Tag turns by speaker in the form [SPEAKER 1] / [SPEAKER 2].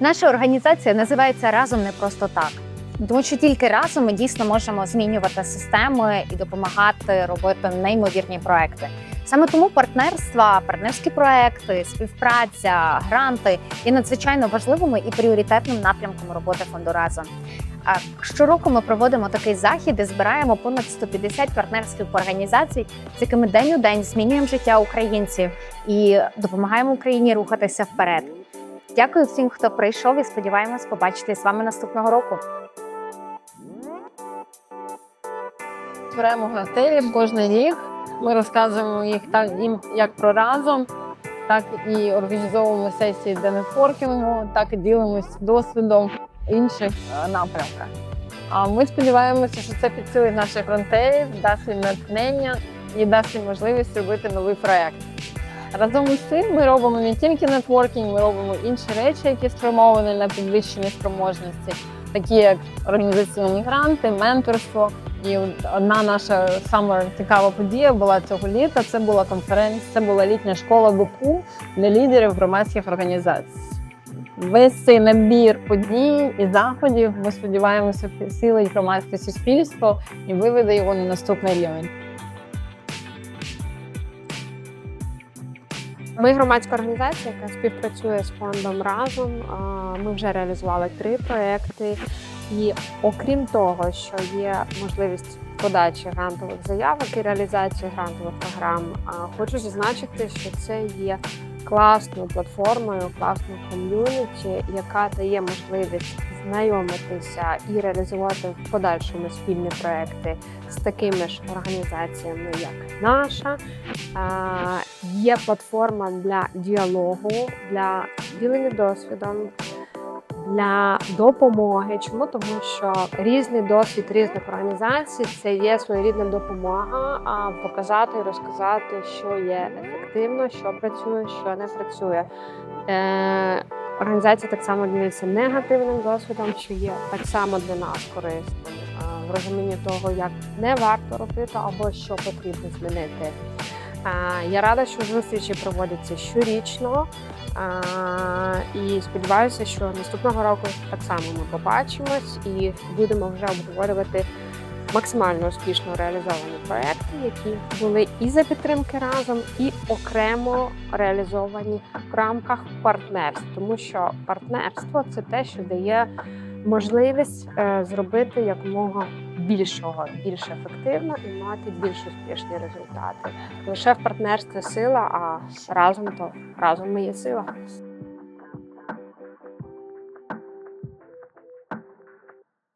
[SPEAKER 1] Наша організація називається Разом не просто так. Тому що тільки разом ми дійсно можемо змінювати системи і допомагати робити неймовірні проекти. Саме тому партнерства, партнерські проекти, співпраця, гранти є надзвичайно важливими і пріоритетним напрямком роботи фонду разом. Щороку ми проводимо такий захід і збираємо понад 150 партнерських організацій, з якими день у день змінюємо життя українців і допомагаємо Україні рухатися вперед. Дякую всім, хто прийшов, і сподіваємось побачити з вами наступного року.
[SPEAKER 2] Беремо гостей кожен рік. Ми розказуємо їх так їм як про разом, так і організовуємо сесії для нетворкінгу, так і ділимося досвідом інших е, напрямках. А ми сподіваємося, що це підсилить наших фронтеїв, дасть їм натхнення і дасть їм можливість робити новий проект. Разом із цим ми робимо не тільки нетворкінг, ми робимо інші речі, які спрямовані на підвищення спроможності, такі як організаційні гранти, менторство. І одна наша сама цікава подія була цього літа. Це була конференція, це була літня школа БУКУ для лідерів громадських організацій. Весь цей набір подій і заходів ми сподіваємося підсилить громадське суспільство і виведе його на наступний рівень.
[SPEAKER 3] Ми громадська організація, яка співпрацює з фондом разом. Ми вже реалізували три проекти. І окрім того, що є можливість подачі грантових заявок і реалізації грантових програм, хочу зазначити, що це є класною платформою, класною ком'юніті, яка дає можливість знайомитися і реалізувати в подальшому спільні проекти з такими ж організаціями, як наша. Є платформа для діалогу, для ділення досвідом, для допомоги. Чому? Тому що різний досвід різних організацій це є своєрідна допомога, а показати і розказати, що є ефективно, що працює, що не працює. Е, Організація так само ділиться негативним досвідом, що є так само для нас корисним е, в розумінні того, як не варто робити або що потрібно змінити. Я рада, що зустрічі проводяться щорічно. І сподіваюся, що наступного року так само ми побачимось і будемо вже обговорювати максимально успішно реалізовані проекти, які були і за підтримки разом, і окремо реалізовані в рамках партнерств, тому що партнерство це те, що дає можливість е, зробити якомога більшого, більш ефективно і мати більш успішні результати. Лише в партнерстві сила, а разом то разом ми є сила.